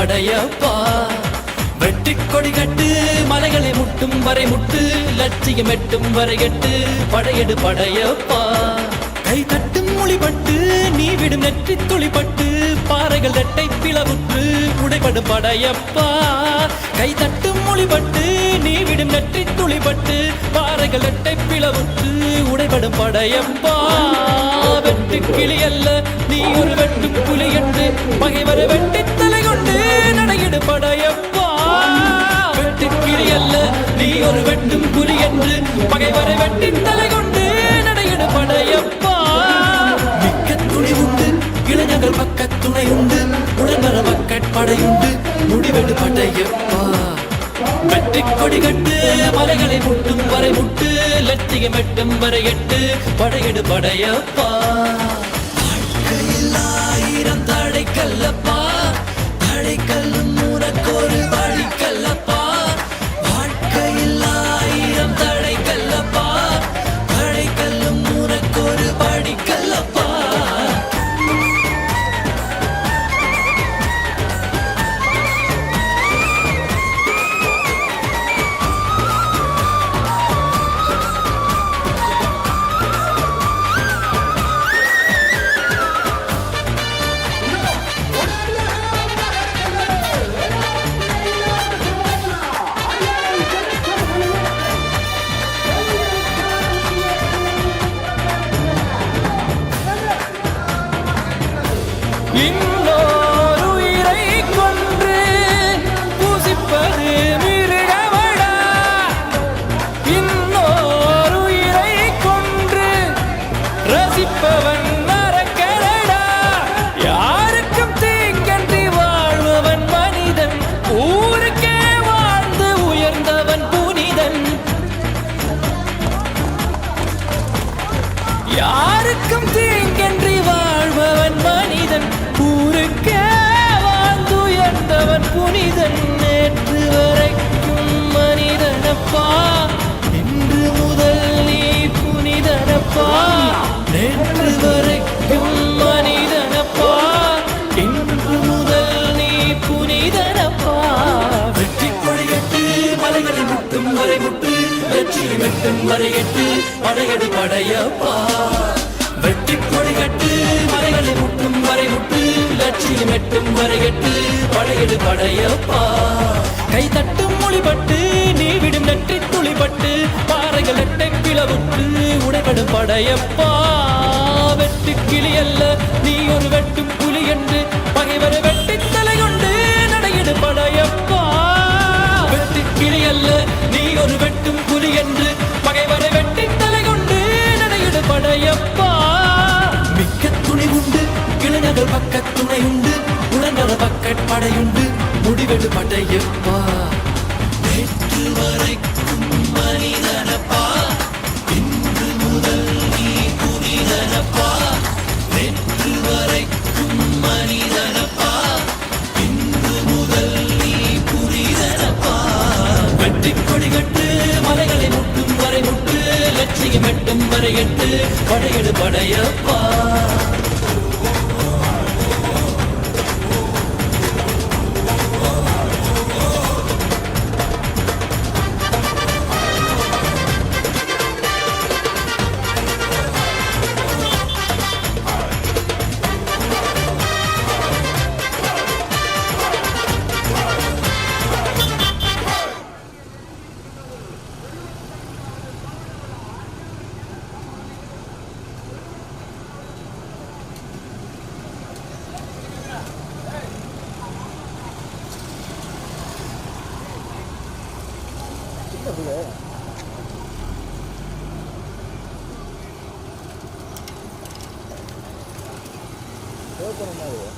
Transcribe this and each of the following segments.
படையப்பா வெட்டி கொடி கட்டு மலைகளை முட்டும் வரை முட்டு லட்சியம் எட்டும் வரை எட்டு படையெடு படையப்பா. கை தட்டும் மொழிபட்டு நீ விடும் நெற்றி துளிப்பட்டு பாறைகள் ரெட்டை பிளவுற்று உடைபடும் படையப்பா. கை தட்டும் மொழிபட்டு நீ விடும் நெற்றி துளிப்பட்டு பாறைகள் ரெட்டை பிளவுற்று உடைபடும் படையப்பா. வெட்டு கிளி அல்ல நீ ஒரு வெட்டு புலி என்று பகைவரை வெட்டி கொண்டு நடையிடு படையப்பா வெட்டுக்கிளி அல்ல நீ ஒரு வெட்டும் புலி என்று பகைவரை வெட்டின் தலை கொண்டு நடையிடு படையப்பா மிக்க துணி உண்டு இளைஞர்கள் பக்க துணை உண்டு உடல்நல மக்கட்படையுண்டு முடிவெடு படையப்பா வெற்றி கொடி கட்டு மலைகளை முட்டும் வரை முட்டு லட்சியம் எட்டும் வரை எட்டு படையெடு படையப்பா ஆயிரம் தடை கல்லப்பா யாருக்கும் தீங்கன்றி வாழ்பவன் மனிதன். ஊருக்கே வாழ்ந்துயர்ந்தவன் புனிதன். நேற்று வரைக்கும் மனிதனப்பா. இன்று முதல் நீ புனிதனப்பா. நேற்று வெற்றி வெட்டும் மறையட்டு படையடு படையப்பா. வெற்றி கொடிகட்டு மறைகளை முட்டும் வரை முட்டு லட்சியம் எட்டும் வரையட்டு படையடு படையப்பா. கை தட்டும் மொழிபட்டு நீ விடும் நெற்றி துளிபட்டு பாறைகள் எட்டை பிளவுற்று உடைபடும் படையப்பா. வெட்டு கிளி அல்ல நீ ஒரு வெட்டும் புலி என்று பகைவரை வெட்டி கிளி அல்ல நீ ஒரு வெட்டும் புலி என்று பகைவரை வெட்டி தலை கொண்டு நடையிடு படையப்பா. மிக்க துணி உண்டு இளைஞர்கள் பக்க துணை உண்டு உடனர பக்கட் படையுண்டு முடிவெடு படையப்பா. நேற்று வரைக்கும் மனிதனப்பா. எட்டும் படையெடு படையப்பா. நடுவே போகிறோம் மாதிரி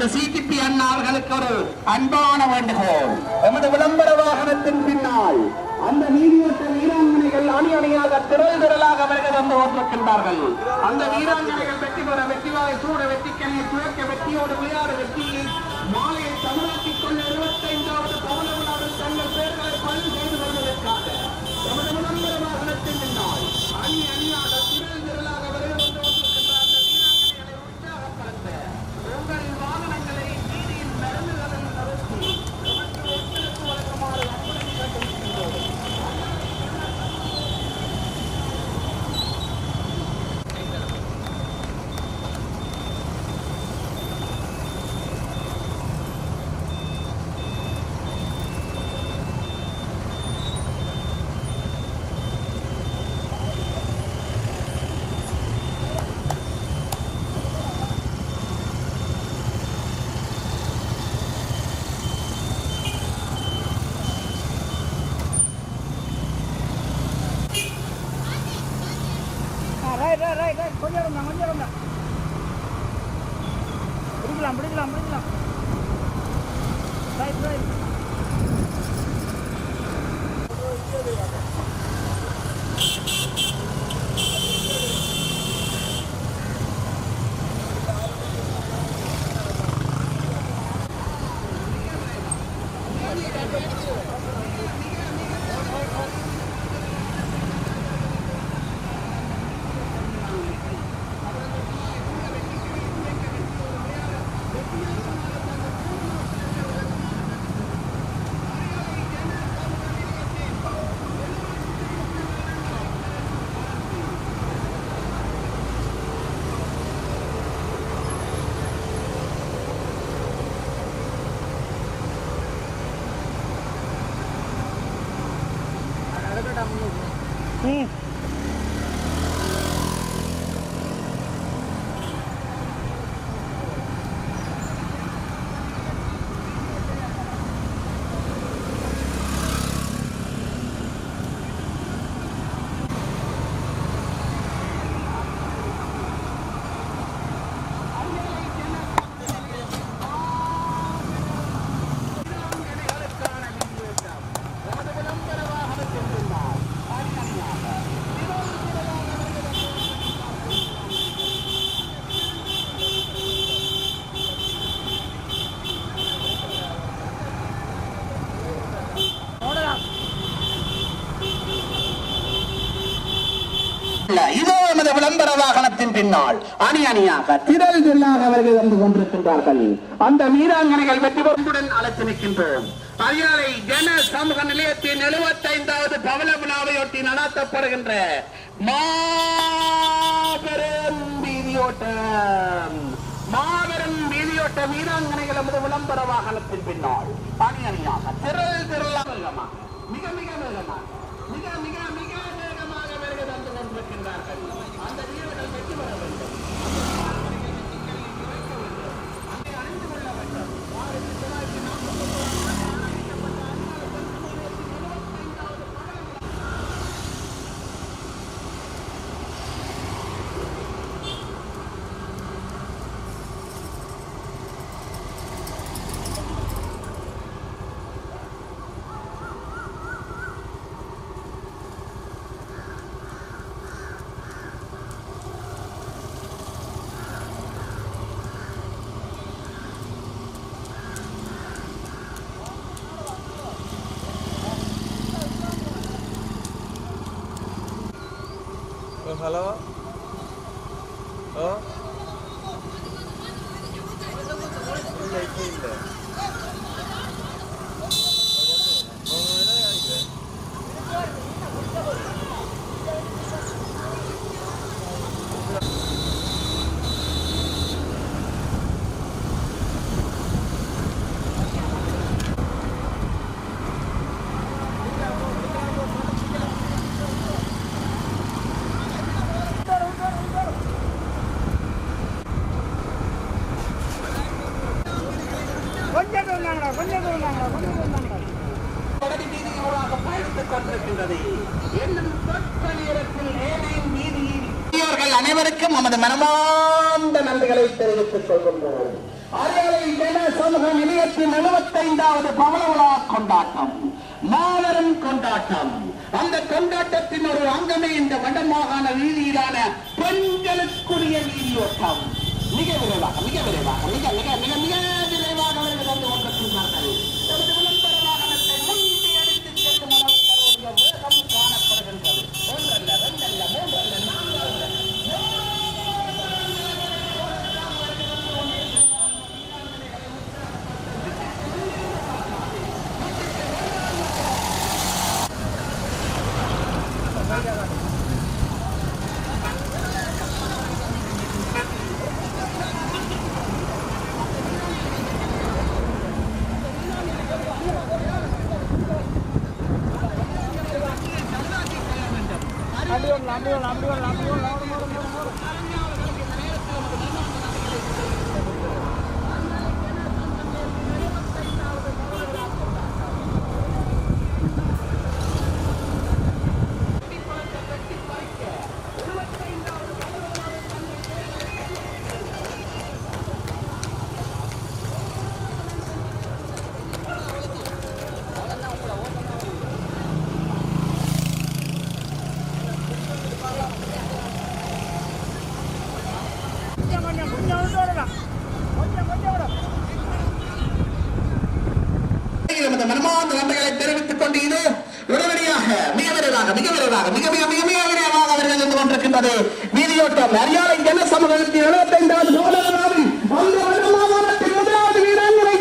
அந்த சிடிபி அண்ணா அவர்களுக்கு ஒரு அன்பான வேண்டுகோள். எமது விளம்பர வாகனத்தின் பின்னால் அந்த நீதிமன்ற வீராங்கனைகள் அணி அணியாக திரள் திரளாக வருகை வந்து ஓட்டிருக்கின்றார்கள். அந்த வீராங்கனைகள் வெற்றி பெற வெற்றிவாய் சூட வெற்றிக்கனை துவக்க வெற்றியோடு விளையாடு வெற்றியை மாலையை தமிழாக்கிக் கொள்ள இருபத்தைந்தாவது பவன விழாவில் தங்கள் 我叫什么？ம் ஓடலாம் இதோ விளம்பர வாகனத்தின் பின்னால் அணி அணியாக திரள் திரளாக அவர்கள் வந்து கொண்டிருக்கின்றார்கள். அந்த வீராங்கனைகள் வெற்றி பொறுப்புடன் அழைத்து நிற்கின்றோம். அதிகாலை ஜன சமூக நிலையத்தின் எழுபத்தைந்தாவது பவள விழாவையொட்டி நடத்தப்படுகின்ற மாபெரும் வீதியோட்டம். மாபெரும் வீதியோட்ட வீராங்கனைகள் நமது விளம்பர வாகனத்தின் பின்னால் அணி அணியாக திரள் திரளாக மிக மிக வேகமாக மிக மிக மிக 너 잘 나와? 어? 원래 이렇게인데 어, 이래, 이래. அனைவருக்கும் நமது மனமார்ந்த நன்றிகளை தெரிவித்துக் கொள்கின்றோம். அரியலை ஜன சமூக நிலையத்தின் எழுபத்தைந்தாவது பவள விழா கொண்டாட்டம் மாபெரும் கொண்டாட்டம். அந்த கொண்டாட்டத்தின் ஒரு அங்கமே இந்த வடமாகாண வீதியிலான பெண்களுக்குரிய வீதியோட்டம். மிக விரைவாக மிக விரைவாக மிக மிக மிக மிக. 不用了不用了 தெரிவித்துக் கொண்டு இது உடனடியாக மிக விரைவாக மிக விரைவாக மிக மிக மிக மிக விரைவாக அவர்கள் இருந்து கொண்டிருக்கின்றது. வீதியோட்டம் அரியாலை ஜன சமூகத்தின் எழுபத்தி ஐந்தாவது அந்த வடமாகாணத்தின் முதலாவது வீராங்கனை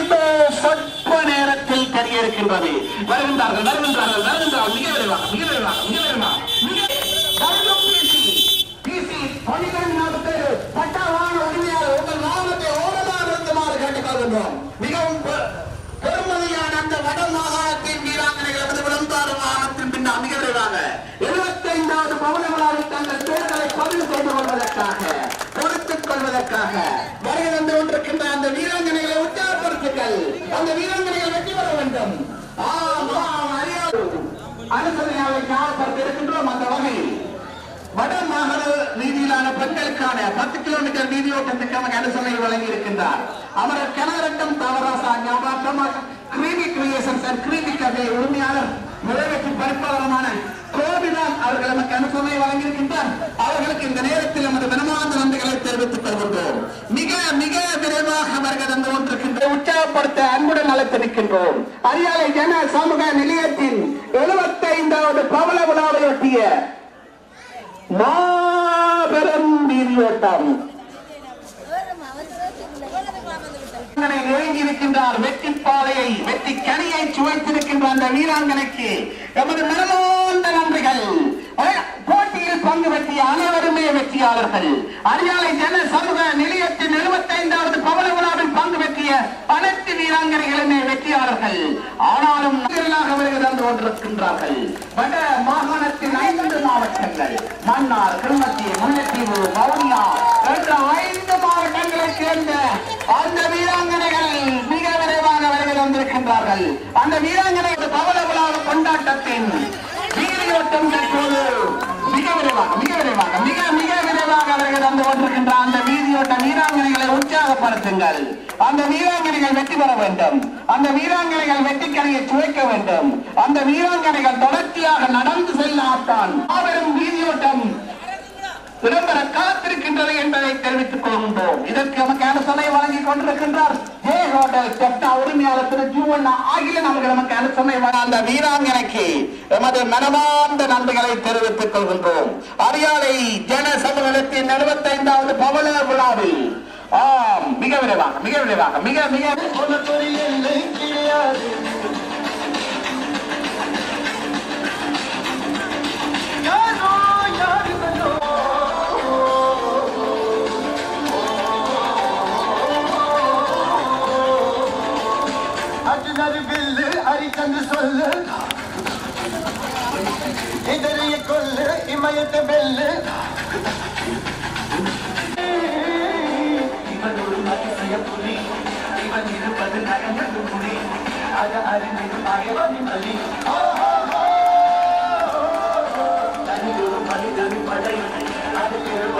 இந்த சொற்ப நேரத்தில் தெரிய இருக்கின்றது வருகின்றார்கள் வருகின்றார்கள் வருகின்றார்கள். மிக விரைவாக மிக விரைவாக மிக விரைவாக மிக கருணம் பேசி பேசி பணிகள் நடத்து பட்டவான உரிமையாளர் உங்கள் நாமத்தை ஓரமாக இருக்குமாறு கேட்டுக்கொள்கின்றோம் மிகவும் பெ- பெருமதியான அந்த வட மாகாணத்தின் வீராங்கனைகள் வந்து விளந்தாறு மாகாணத்தின் பின்னால் மிக விரைவாக எழுபத்தைந்தாவது பவன விழாவில் தங்கள் தேர்தலை பதிவு செய்து கொள்வதற்காக பொறுத்துக் கொள்வதற்காக வருகை தந்து கொண்டிருக்கின்ற அந்த வீராங்கனைகளை உற்சாகப்படுத்துங்கள். அந்த வீராங்கனைகள் வெற்றி பெற வேண்டும். அனுசரணையாவை இருக்கின்றோம் அந்த வகையில் வட மாகாண ரீதியிலான பெண்களுக்கான பத்து கிலோமீட்டர் வீதியோட்டத்துக்கான அனுசரணை வழங்கி இருக்கின்றார். அமரர் கனகரட்டம் தவராசா ஞாபகமாக கிரீமி கிரியேஷன்ஸ் அண்ட் கிரீமி கதை உரிமையாளர் நிறைவேற்றி பரிப்பாளருமான அவர்கள் நமக்கு அனுசரணை வழங்கியிருக்கின்றார் அவர்களுக்கு இந்த நேரத்தில் நமது மனமார்ந்த நன்றிகளை தெரிவித்துக் கொள்கின்றோம் மிக மிக விரைவாக அவர்கள் தந்து கொண்டிருக்கின்ற உற்சாகப்படுத்த அன்புடன் அழைத்திருக்கின்றோம் அரியாலை ஜன சமூக நிலையத்தின் எழுபத்தைந்தாவது பவள விழாவையொட்டிய மாபெரும் வீராங்கனை நெருங்கி இருக்கின்றார் வெற்றி பாதையை வெற்றி கனியை சுவைத்திருக்கின்ற அந்த வீராங்கனைக்கு எமது மனமார்ந்த நன்றிகள் போட்டியில் பங்கு பெற்றிய அனைவருமே வெற்றியாளர்கள். அரியாலை ஜன சமூக நிலையத்தின் எழுபத்தைந்தாவது பவள விழாவில் பங்கு பெற்றிய அனைத்து வீராங்கனைகளுமே வெற்றியாளர்கள். ஆனாலும் நகராக வருகை தந்து கொண்டிருக்கின்றார்கள். வட மாகாணத்தின் ஐந்து மாவட்டங்கள். மன்னார் கிருமத்தி முல்லைத்தீவு வவுனியா என்ற ஐந்து மாவட்டங்களைச் சேர்ந்த அந்த வீராங்கனைகள் மிக விரைவாக வருகை வந்திருக்கின்றார்கள் அந்த வீராங்கனை பவள விழா கொண்டாட்டத்தின் வீடியோட்டம் தற்போது மிக விரைவாக மிக விரைவாக மிக மிக விரைவாக அவர்கள் வந்து கொண்டிருக்கின்ற அந்த வீதியோட்ட வீராங்கனைகளை உற்சாகப்படுத்துங்கள் அந்த வீராங்கனைகள் வெற்றி பெற வேண்டும் அந்த வீராங்கனைகள் வெற்றிக்கரையை சுவைக்க வேண்டும் அந்த வீராங்கனைகள் தொடர்ச்சியாக நடந்து செல்லாட்டான் மாபெரும் வீதியோட்டம். இடம்பெற காத்திருக்கின்றது என்பதை தெரிவித்துக் கொள்கின்றோம். இதற்கு நமக்கு அனுசரணை வழங்கிக் கொண்டிருக்கின்றார். ஜே ஹோட்டல் செப்டா உரிமையாளர் திரு ஜூவண்ணா ஆகிய நமக்கு நமக்கு அனுசரணை வழங்க அந்த வீராங்கனைக்கு எமது மனமார்ந்த நன்றிகளை தெரிவித்துக் கொள்கின்றோம். அரியாலை ஜன சமூகத்தின் எழுபத்தைந்தாவது பவள விழாவில். ஆம் மிக விரைவாக மிக விரைவாக மிக மிக. அர்ஜுனர் சொல்லு இதறிய கொல்லு இமயத்தை வெல்லு. இவன் ஒரு அதிசய புலி. இவன் இருப்பது நகர்ந்தது புலி. அது அறிந்தது அயவன் பலி. தனி ஒரு மனிதன் படை அது பெரும்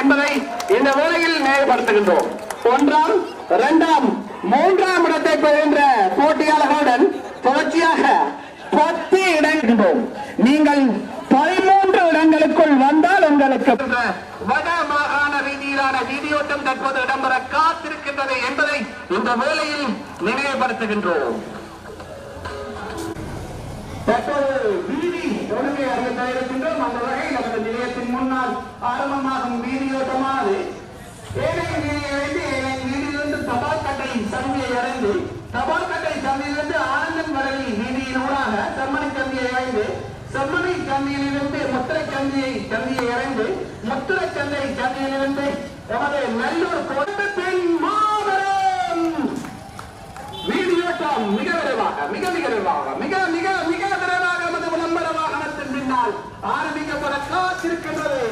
என்பதை இந்த வேளையில் நினைவுபடுத்துகின்றோம் ஒன்றாம் இரண்டாம் மூன்றாம் இடத்தை பெறுகின்ற போட்டியாளர்களுடன் தொடர்ச்சியாக பத்து இடங்கள் நீங்கள் பதிமூன்று இடங்களுக்குள் வந்தால் உங்களுக்கு வட மாகாண ரீதியிலான வீதியோட்டம் தற்போது இடம்பெற காத்திருக்கின்றது என்பதை இந்த வேளையில் நினைவுபடுத்துகின்றோம். தற்போது வீதி ஒழுங்கை அறிவிக்க இருக்கின்றோம். அந்த வகையில் நமது நிலையத்தின் முன்னால் ஆரம்பமாகும் வீதியோட்டமானது. ஏழை வீதியிலிருந்து ஏழை வீதியிலிருந்து தபால் கட்டை சந்தியை அடைந்து தபால் கட்டை சந்தியிலிருந்து ஆனந்தன் வரையில் வீதியினூடாக செம்மணி சந்தியை அடைந்து செம்மணி சந்தியிலிருந்து முத்திரை சந்தியை சந்தியை அடைந்து முத்திரை சந்தை சந்தியிலிருந்து எமது நல்லூர் கோட்டத்தின் மாபெரும் வீடியோட்டம் மிக விரைவாக மிக மிக விரைவாக மிக மிக மிக விரைவாக நமது விளம்பர வாகனத்தின் பின்னால் ஆரம்பிக்கப்பட காத்திருக்கின்றது.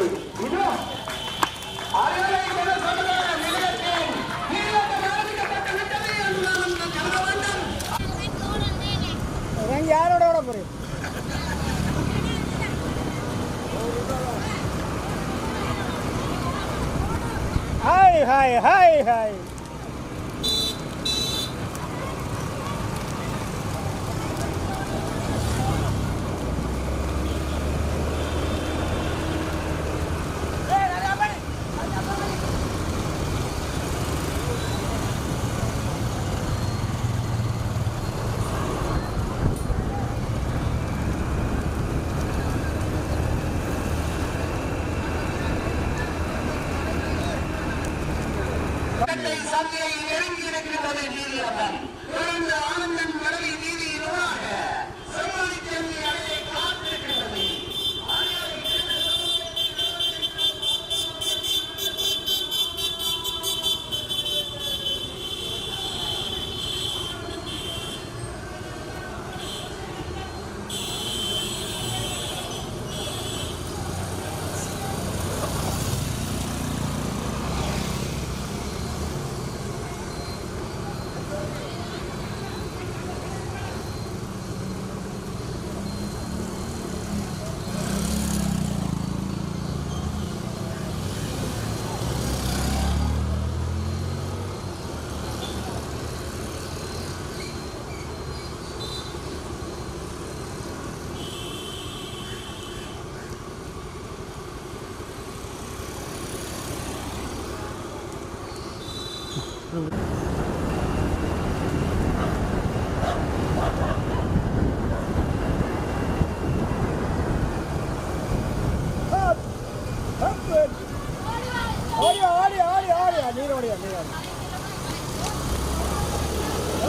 ஓடியா ஓடியா ஓடியா ஓடியா நீர் ஓடியா நீர் ஓடியா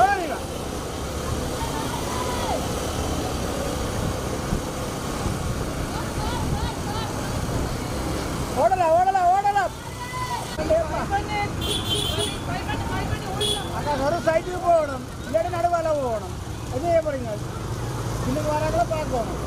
ஓடியா ஓடலாம் ஓடலாம் ஓடலாம் அக்கா ஒரு சைட்டுக்கு போகணும் இல்லாட்டி நடுவால போகணும் என்ன செய்ய போறீங்க இன்னைக்கு வராங்களோ பார்க்கணும்